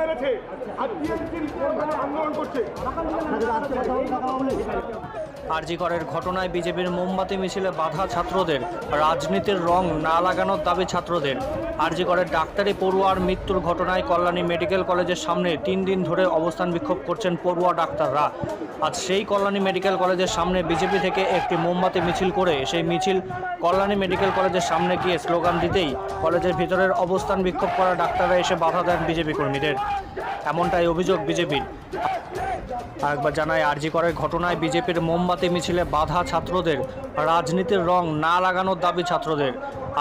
মেরেছে। টিএমসির আন্দোলন করছে। আরজিকরের ঘটনায় বিজেপির মোমবাতি মিছিলে বাধা ছাত্রদের। রাজনীতির রং না লাগানোর দাবি ছাত্রদের। আরজিকরের ডাক্তারি পড়ুয়ার মৃত্যুর ঘটনায় কল্যাণী মেডিকেল কলেজের সামনে তিন দিন ধরে অবস্থান বিক্ষোভ করছেন পড়ুয়া ডাক্তাররা। আজ সেই কল্যাণী মেডিকেল কলেজের সামনে বিজেপি থেকে একটি মোমবাতি মিছিল করে সেই মিছিল কল্যাণী মেডিকেল কলেজের সামনে গিয়ে স্লোগান দিতেই কলেজের ভিতরের অবস্থান বিক্ষোভ করা ডাক্তাররা এসে বাধা দেন বিজেপি কর্মীদের। এমনটাই অভিযোগ বিজেপির। আরেকবার জানায় আরজি করের ঘটনায় বিজেপির মোমবাতি মিছিলে বাধা ছাত্রদের। রাজনীতির রং না লাগানোর দাবি ছাত্রদের।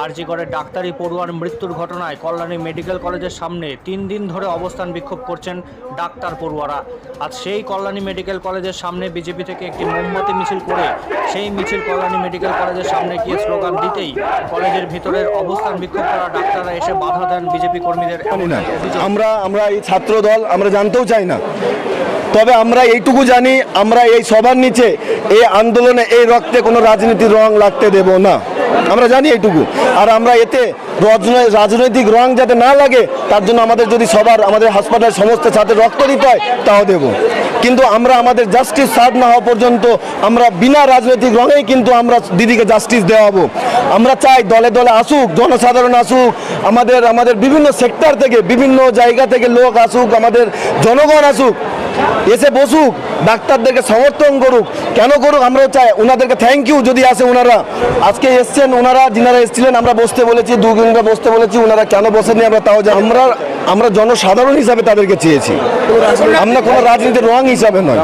আরজি করের ডাক্তারি পড়ুয়ার মৃত্যুর ঘটনায় কল্যাণী মেডিকেল কলেজের সামনে তিন দিন ধরে অবস্থান বিক্ষোভ করছেন ডাক্তার পড়ুয়ারা। আজ সেই কল্যাণী মেডিকেল কলেজের সামনে বিজেপি থেকে একটি মোমবাতি মিছিল করে সেই মিছিল কল্যাণী মেডিকেল কলেজের সামনে গিয়ে স্লোগান দিতেই কলেজের ভিতরের অবস্থান বিক্ষোভ করা ডাক্তাররা এসে বাধা দেন বিজেপি কর্মীদের। আমরা আমরা এই ছাত্র দল আমরা জানতেও চাই না। তবে আমরা এইটুকু জানি, আমরা এই সবার নিচে এই আন্দোলনে, এই রক্তে কোনো রাজনীতির রং লাগতে দেব না। আমরা জানি এইটুকু। আর আমরা এতে রজনে- রাজনৈতিক রং যাতে না লাগে, তার জন্য আমাদের যদি সবার, আমাদের হাসপাতালের সমস্ত ছাত্রের রক্ত দিতে হয়, তাও দেব। কিন্তু আমরা আমাদের জাস্টিস সার্ভ না হওয়া পর্যন্ত আমরা বিনা রাজনৈতিক রঙেই কিন্তু আমরা দিদিকে জাস্টিস দেওয়াবো আমরা চাই দলে দলে আসুক, জনসাধারণ আসুক, আমাদের আমাদের বিভিন্ন সেক্টর থেকে, বিভিন্ন জায়গা থেকে লোক আসুক, আমাদের জনগণ আসুক। এসে বসুক, ডাক্তারদেরকে সমর্থন করুক। কেন করুক আমরাও চাই। ওনাদেরকে থ্যাংক ইউ যদি আসে ওনারা আজকে এসছেন ওনারা যিনারা এসেছিলেন, আমরা বসতে বলেছি দু বসতে বলেছি ওনারা কেন বসেননি আমরা তাও জানি আমরা আমরা জনসাধারণ হিসাবে তাদেরকে চেয়েছি। আমরা কোনো রাজনীতির রং হিসাবে নয়।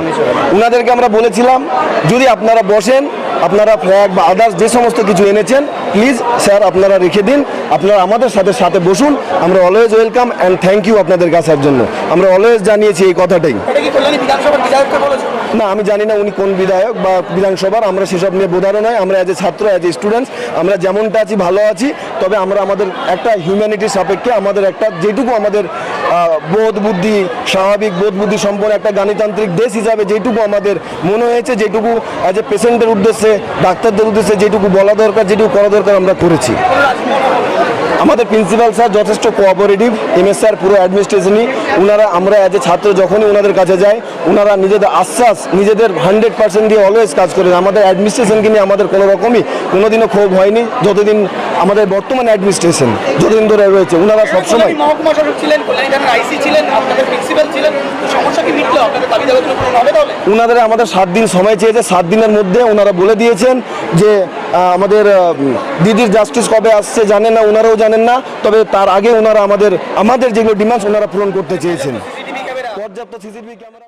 ওনাদেরকে আমরা বলেছিলাম, যদি আপনারা বসেন আপনারা ফ্ল্যাগ বা আদার্স যে সমস্ত কিছু এনেছেন প্লিজ স্যার আপনারা রেখে দিন। আপনারা আমাদের সাথে সাথে বসুন। আমরা always welcome and thank you আপনাদের আসার জন্য। আমরা অলওয়েজ জানিয়েছি এই কথাটাই। না আমি জানি না উনি কোন বিধায়ক বা বিধানসভার। আমরা সেসব নিয়ে বোধারও নয়। আমরা অ্যাজ এ ছাত্র অ্যাজ এ স্টুডেন্টস আমরা যেমনটা আছি ভালো আছি। তবে আমরা আমাদের একটা হিউম্যানিটির সাপেক্ষে আমাদের একটা যেটুকু আমাদের বোধ বুদ্ধি স্বাভাবিক বোধ বুদ্ধি সম্পন্ন একটা গণতান্ত্রিক দেশ হিসাবে যেটুকু আমাদের মনে হয়েছে যেটুকু অ্যাজ এ পেশেন্টের উদ্দেশ্যে ডাক্তারদের উদ্দেশ্যে যেটুকু বলা দরকার যেটুকু করা দরকার আমরা করেছি। আমাদের প্রিন্সিপাল স্যার যথেষ্ট কোঅপারেটিভ এমএস স্যার পুরো অ্যাডমিনিস্ট্রেশনই ওনারা আমরা অ্যাজ এ ছাত্র যখনই ওনাদের কাছে যাই ওনারা নিজেদের আশ্বাস নিজেদের হান্ড্রেড পার্সেন্ট দিয়ে অলওয়েজ কাজ করেন আমাদের অ্যাডমিনিস্ট্রেশনকে নিয়ে আমাদের কোনো রকমই কোনোদিনও ক্ষোভ হয়নি যতদিন আমাদের বর্তমান অ্যাডমিনিস্ট্রেশন যতদিন ধরে রয়েছে ওনারা সবসময় ছিলেন কল্যাণী থানার আইসি ছিলেন আপনাদের প্রিন্সিপাল ছিলেন সমস্যা কি মিটলো? আপনাদের দাবি দাবাগুলো পূরণ হবে তাহলে? ওনাদের আমাদের সাত দিন সময় চেয়েছে। সাত দিনের মধ্যে ওনারা বলে দিয়েছেন যে আমাদের দিদির জাস্টিস কবে আসছে জানে না ওনারাও জানেন না, তবে তার আগে ওনারা আমাদের আমাদের যেগুলো ডিমান্ডস ওনারা পূরণ করতে চেয়েছেন। পর্যাপ্ত সিসিটিভি ক্যামেরা